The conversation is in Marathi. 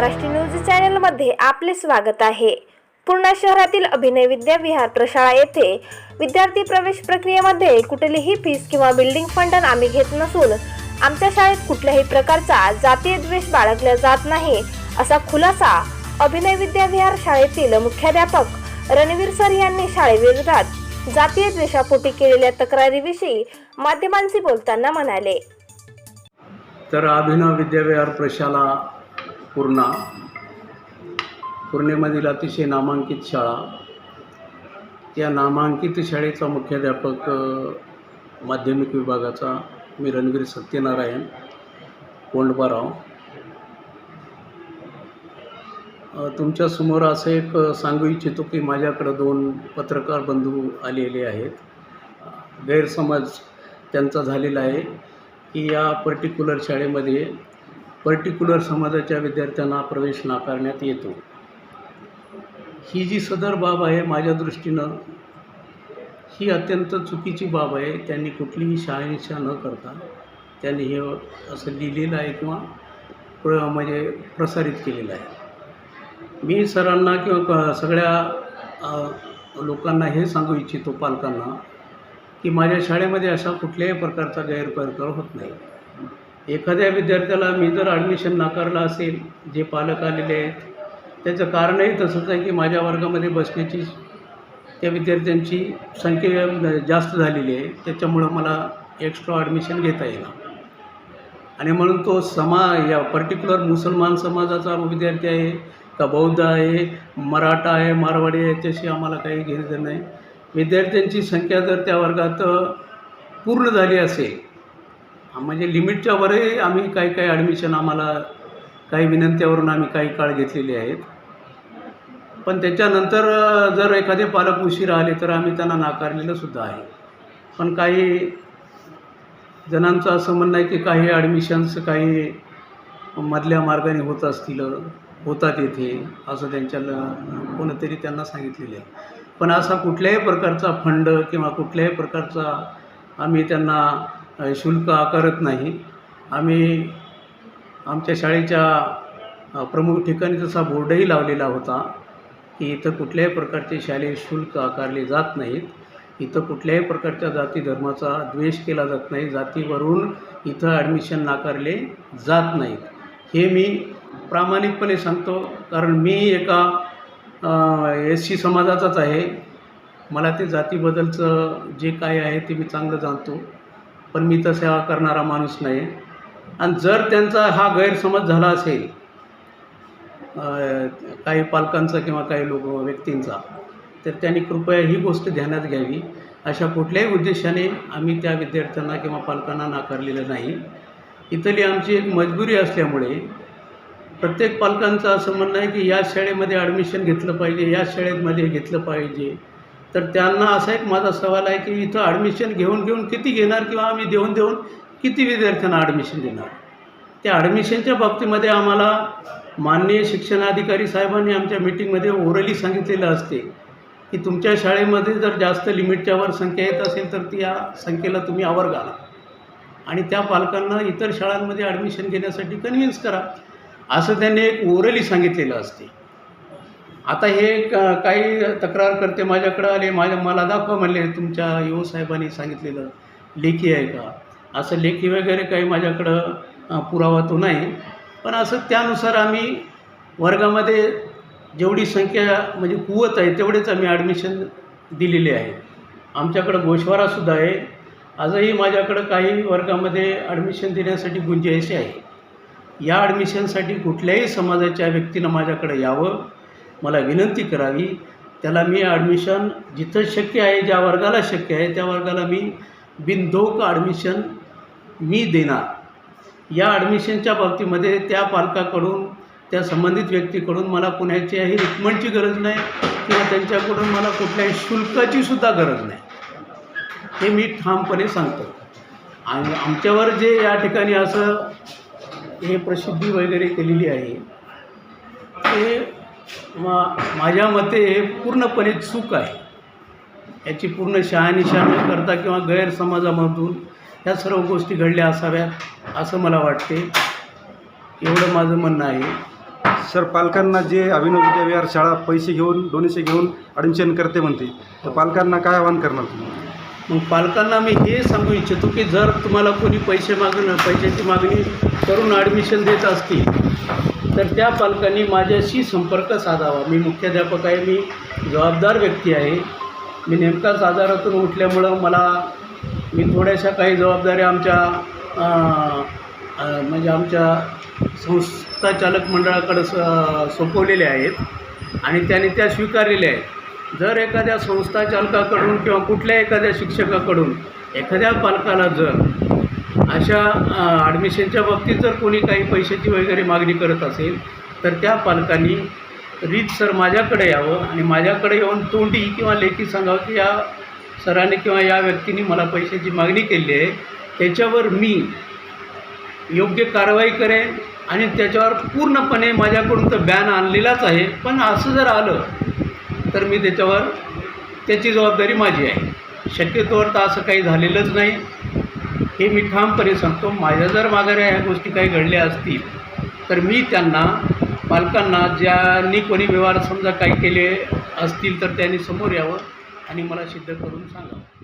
महाराष्ट्र न्यूज चॅनलमध्ये आपले स्वागत आहे. पूर्णा शहरातील अभिनय विद्याविहार प्रशाळा येथे विद्यार्थी प्रवेश प्रक्रियेमध्ये कुठलीही फीस किंवा बिल्डिंग फंड आम्ही घेत नसून आमच्या शाळेत कुठल्याही प्रकारचा जातीय द्वेष बाळगला जात नाही असा खुलासा अभिनय विद्याविहार शाळेतील मुख्याध्यापक रणवीर सर यांनी शाळेविरोधात जातीय द्वेषापोटी केलेल्या तक्रारीविषयी माध्यमांशी बोलताना म्हणाले. तर अभिनव विद्याविहार प्रशाला पूर्णा. पूर्णेमधील अतिशय नामांकित शाळा. या नामांकित शाळेचा मुख्याध्यापक माध्यमिक विभागाचा मी रणवीर सत्यनारायण कोंडबाराव. तुमच्यासमोर असं एक सांगू इच्छितो की माझ्याकडं दोन पत्रकार बंधू आलेले आहेत. गैरसमज त्यांचा झालेला आहे की या पर्टिक्युलर शाळेमध्ये पर्टिक्युलर समाजाच्या विद्यार्थ्यांना प्रवेश नाकारण्यात येतो. ही जी सदर बाब आहे माझ्या दृष्टीनं ही अत्यंत चुकीची बाब आहे. त्यांनी कुठलीही शहानिशा न करता त्यांनी हे असं लिहिलेलं आहे किंवा प्र म्हणजे प्रसारित केलेलं आहे. मी सरांना किंवा क- सगळ्या लोकांना हे सांगू इच्छितो पालकांना की माझ्या शाळेमध्ये अशा कुठल्याही प्रकारचा गैरप्रकार होत नाही. एखाद्या विद्यार्थ्याला मी जर ॲडमिशन नाकारलं असेल जे पालक आलेले आहेत त्याचं कारणही तसंच आहे की माझ्या वर्गामध्ये बसण्याची त्या विद्यार्थ्यांची संख्या जास्त झालेली आहे. त्याच्यामुळं मला एक्स्ट्रा ॲडमिशन घेता येणार आणि म्हणून तो समा या पर्टिक्युलर मुसलमान समाजाचा विद्यार्थी आहे का बौद्ध आहे मराठा आहे मारवाडी आहे याच्याशी आम्हाला काही घेणं नाही. विद्यार्थ्यांची संख्या जर त्या वर्गात पूर्ण झाली असेल म्हणजे लिमिटच्या वरही आम्ही काही काही ॲडमिशन आम्हाला काही विनंत्यावरून आम्ही काही काळ घेतलेले आहेत. पण त्याच्यानंतर जर एखादे पालक उशीर आले तर आम्ही त्यांना नाकारलेलं सुद्धा आहे. पण काही जणांचं असं म्हणणं आहे की काही ॲडमिशन्स काही मधल्या मार्गाने होत असतील होतात येथे असं त्यांच्या कोणतरी त्यांना सांगितलेलं आहे. पण असा कुठल्याही प्रकारचा फंड किंवा कुठल्याही प्रकारचा आम्ही त्यांना शुल्क आकारत नाही. आम्ही आमच्या शाळेच्या प्रमुख ठिकाणी तसा बोर्डही लावलेला होता की इथं कुठल्याही प्रकारचे शालेय शुल्क आकारले जात नाहीत. इथं कुठल्याही प्रकारच्या जाती धर्माचा द्वेष केला जात नाही. जातीवरून इथं ॲडमिशन नाकारले जात नाहीत. हे मी प्रामाणिकपणे सांगतो कारण मी एका एस सी समाजाचाच आहे. मला ते जातीबद्दलचं जे काय आहे ते मी चांगलं जाणतो. पण मी तसा करणारा माणूस नाही आणि जर त्यांचा हा गैरसमज झाला असेल काही पालकांचा किंवा काही लोक व्यक्तींचा तर त्यांनी कृपया ही गोष्ट ध्यानात घ्यावी. अशा कुठल्याही उद्देशाने आम्ही त्या विद्यार्थ्यांना किंवा पालकांना नाकारलेलं नाही. इथली आमची एक मजबुरी असल्यामुळे प्रत्येक पालकांचं असं म्हणणं आहे की या शाळेमध्ये ॲडमिशन घेतलं पाहिजे या शाळेमध्ये घेतलं पाहिजे. तर त्यांना असा एक माझा सवाल आहे की इथं ॲडमिशन घेऊन घेऊन किती घेणार किंवा आम्ही देऊन देऊन किती विद्यार्थ्यांना ॲडमिशन देणार? त्या ॲडमिशनच्या बाबतीमध्ये आम्हाला माननीय शिक्षणाधिकारी साहेबांनी आमच्या मीटिंगमध्ये ओरली सांगितलेलं असते की तुमच्या शाळेमध्ये जर जास्त लिमिटच्या वर संख्या येत असेल तर त्या संख्येला तुम्ही आवर घाला. आणि त्या पालकांना इतर शाळांमध्ये ॲडमिशन घेण्यासाठी कन्व्हिन्स करा. असं त्यांनी एक ओरली सांगितलेलं असते. आता हे क- काही तक्रार करते माझ्याकडं आले माझ्या मला दाखवा म्हणले तुमच्या येऊ साहेबांनी सांगितलेलं लेखी आहे का? असं लेखी वगैरे काही माझ्याकडं पुरावा तो नाही. पण असं त्यानुसार आम्ही वर्गामध्ये जेवढी संख्या म्हणजे कुवत आहे तेवढेच आम्ही ॲडमिशन दिलेले आहे. आमच्याकडं गोशवारासुद्धा आहे. आजही माझ्याकडं काही वर्गामध्ये ॲडमिशन देण्यासाठी गुंजाईश आहे. या ॲडमिशनसाठी कुठल्याही समाजाच्या व्यक्तीनं माझ्याकडं यावं. मला विनंती करावी. त्याला मी ॲडमिशन जिथं शक्य आहे ज्या वर्गाला शक्य आहे त्या वर्गाला मी बिनधोक ॲडमिशन मी देणार. या ॲडमिशनच्या बाबतीमध्ये त्या पालकाकडून त्या संबंधित व्यक्तीकडून मला कुणाच्याही रिकमेंडची गरज नाही किंवा त्यांच्याकडून मला कुठल्याही शुल्काची सुद्धा गरज नाही. हे मी ठामपणे सांगतो. आणि आमच्यावर जे या ठिकाणी असं हे प्रसिद्धी वगैरे केलेली आहे ते मा माझ्या मते हे पूर्णपणे चूक आहे. याची पूर्ण शहानिशा न करता किंवा गैरसमाजामधून ह्या सर्व गोष्टी घडल्या असाव्यात असं मला वाटते. एवढं माझं म्हणणं आहे. सर पालकांना जे अभिनव विद्याविहार शाळा पैसे घेऊन डोनेशन घेऊन ॲडमिशन करते म्हणते तर पालकांना काय आवाहन करणार तुम्ही? मग पालकांना मी हे सांगू इच्छितो की जर तुम्हाला कोणी पैसे मागणं पैशाची मागणी करून ॲडमिशन देत असतील तर त्या पालकांनी माझ्याशी संपर्क साधावा. मी मुख्याध्यापक आहे मी जबाबदार व्यक्ती आहे. मी नेमकाच आजारातून उठल्यामुळं मला मी थोड्याशा काही जबाबदाऱ्या आमच्या म्हणजे आमच्या संस्था चालक मंडळाकडं स सोपवलेल्या आहेत आणि त्याने त्या स्वीकारलेल्या आहेत. जर एखाद्या संस्था चालकाकडून किंवा कुठल्या एखाद्या शिक्षकाकडून एखाद्या पालकाला जर अशा ॲडमिशनच्या बाबतीत जर कोणी काही पैशाची वगैरे मागणी करत असेल तर त्या पालकांनी रीतसर माझ्याकडे यावं आणि माझ्याकडे येऊन तोंडी किंवा लेखी सांगावं की या सराने किंवा या व्यक्तीने मला पैशाची मागणी केली आहे. त्याच्यावर मी योग्य कारवाई करेन आणि त्याच्यावर पूर्णपणे माझ्याकडून तर बॅन आणलेलाच आहे. पण असं जर आलं तर मी त्याच्यावर त्याची जबाबदारी माझी आहे. शक्यतोवर तर असं काही झालेलंच नाही. हे मी ठामपणे सांगतो माझ्या जर माघाऱ्या ह्या गोष्टी काही घडल्या असतील तर मी त्यांना पालकांना ज्यांनी कोणी व्यवहार समजा काही केले असतील तर त्यांनी समोर यावं आणि मला सिद्ध करून सांगावं.